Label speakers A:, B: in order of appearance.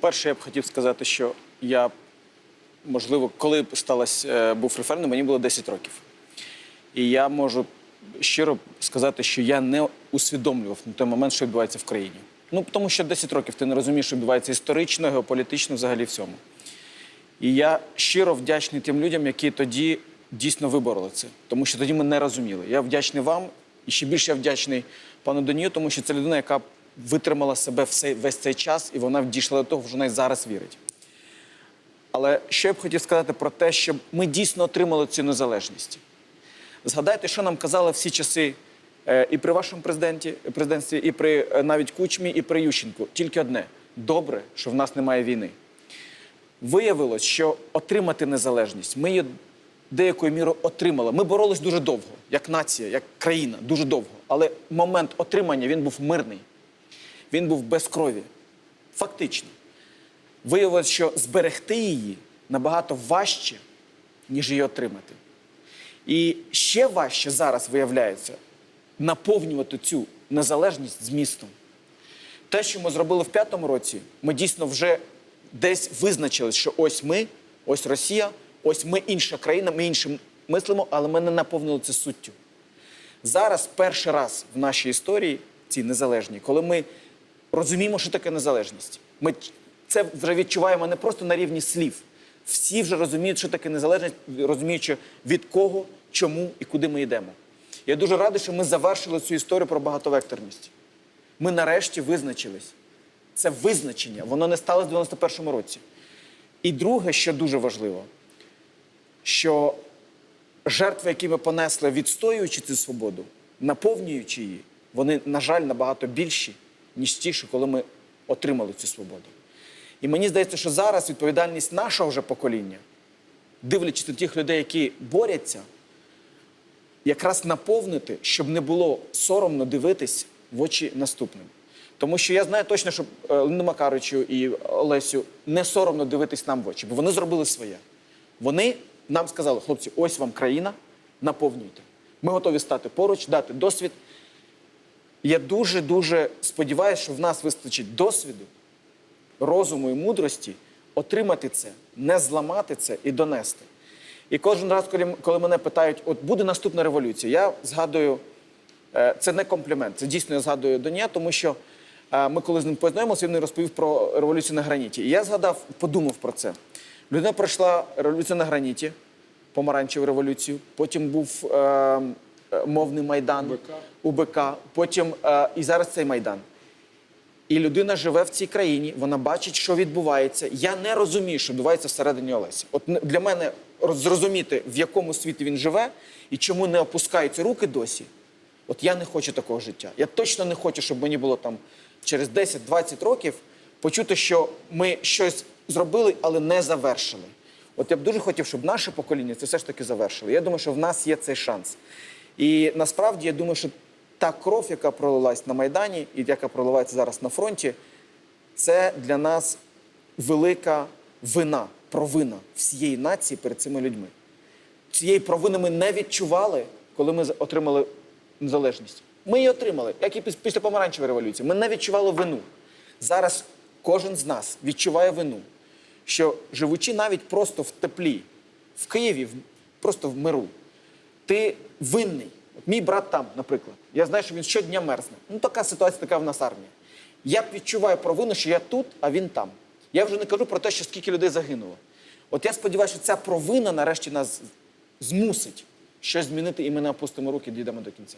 A: по-перше, я б хотів сказати, що я, можливо, коли сталося, е, був референдум, мені було 10 років. І я можу щиро сказати, що я не усвідомлював на той момент, що відбувається в країні. Ну, тому що 10 років ти не розумієш, що відбувається історично, геополітично, взагалі всьому. І я щиро вдячний тим людям, які тоді дійсно вибороли це, тому що тоді ми не розуміли. Я вдячний вам і ще більше я вдячний пану Донію, тому що це людина, яка витримала себе весь цей час, і вона дійшла до того, що вона і зараз вірить. Але що я б хотів сказати про те, щоб ми дійсно отримали цю незалежність. Згадайте, що нам казали всі часи е, і при вашому президенті, президентстві, і при е, навіть Кучмі, і при Ющенку. Тільки одне: добре, що в нас немає війни. Виявилось, що отримати незалежність ми її деякою мірою отримали. Ми боролись дуже довго, як нація, як країна, дуже довго. Але момент отримання він був мирний, він був без крові. Фактично. Виявилось, що зберегти її набагато важче, ніж її отримати. І ще важче зараз виявляється наповнювати цю незалежність змістом. Те, що ми зробили в п'ятому році, ми дійсно вже десь визначили, що ось ми, ось Росія, ось ми інша країна, ми іншим мислимо, але ми не наповнили це суттю. Зараз перший раз в нашій історії, цій незалежній, коли ми розуміємо, що таке незалежність. Ми це вже відчуваємо не просто на рівні слів. Всі вже розуміють, що таке незалежність, розуміючи від кого, чому і куди ми йдемо. Я дуже радий, що ми завершили цю історію про багатовекторність. Ми нарешті визначились. Це визначення, воно не сталося в 91-му році. І друге, що дуже важливо, що жертви, які ми понесли, відстоюючи цю свободу, наповнюючи її, вони, на жаль, набагато більші, ніж ті, що коли ми отримали цю свободу. І мені здається, що зараз відповідальність нашого вже покоління, дивлячись на тих людей, які борються, якраз наповнити, щоб не було соромно дивитись в очі наступним. Тому що я знаю точно, що е, Леониду Макаровичу і Олесю не соромно дивитись нам в очі, бо вони зробили своє. Вони нам сказали, хлопці, ось вам країна, наповнюйте. Ми готові стати поруч, дати досвід. Я дуже-дуже сподіваюся, що в нас вистачить досвіду, розуму і мудрості отримати це, не зламати це і донести. І кожен раз, коли, мене питають, от буде наступна революція, я згадую, е, це не комплімент, це дійсно я згадую Доня, тому що е, ми коли з ним познайомилися, він розповів про революцію на граніті. І я згадав, подумав про це. Людина пройшла революцію на граніті, помаранчеву революцію, потім був е, е, мовний майдан УБК, потім е, і зараз цей майдан. І людина живе в цій країні, вона бачить, що відбувається. Я не розумію, що відбувається всередині Олесі. От для мене зрозуміти, в якому світі він живе і чому не опускаються руки досі. От я не хочу такого життя. Я точно не хочу, щоб мені було там через 10-20 років почути, що ми щось зробили, але не завершили. От я б дуже хотів, щоб наше покоління це все ж таки завершило. Я думаю, що в нас є цей шанс. І насправді я думаю, що та кров, яка пролилась на Майдані, і яка проливається зараз на фронті, це для нас велика вина, провина всієї нації перед цими людьми. Цієї провини ми не відчували, коли ми отримали незалежність. Ми її отримали, як і піс- після помаранчевої революції. Ми не відчували вину. Зараз кожен з нас відчуває вину, що живучи навіть просто в теплі, в Києві, просто в миру, ти винний. Мій брат там, наприклад. Я знаю, що він щодня мерзне. Ну, така ситуація, така в нас армія. Я відчуваю провину, що я тут, а він там. Я вже не кажу про те, що скільки людей загинуло. От я сподіваюся, що ця провина нарешті нас змусить щось змінити, і ми не опустимо руки, дійдемо до кінця.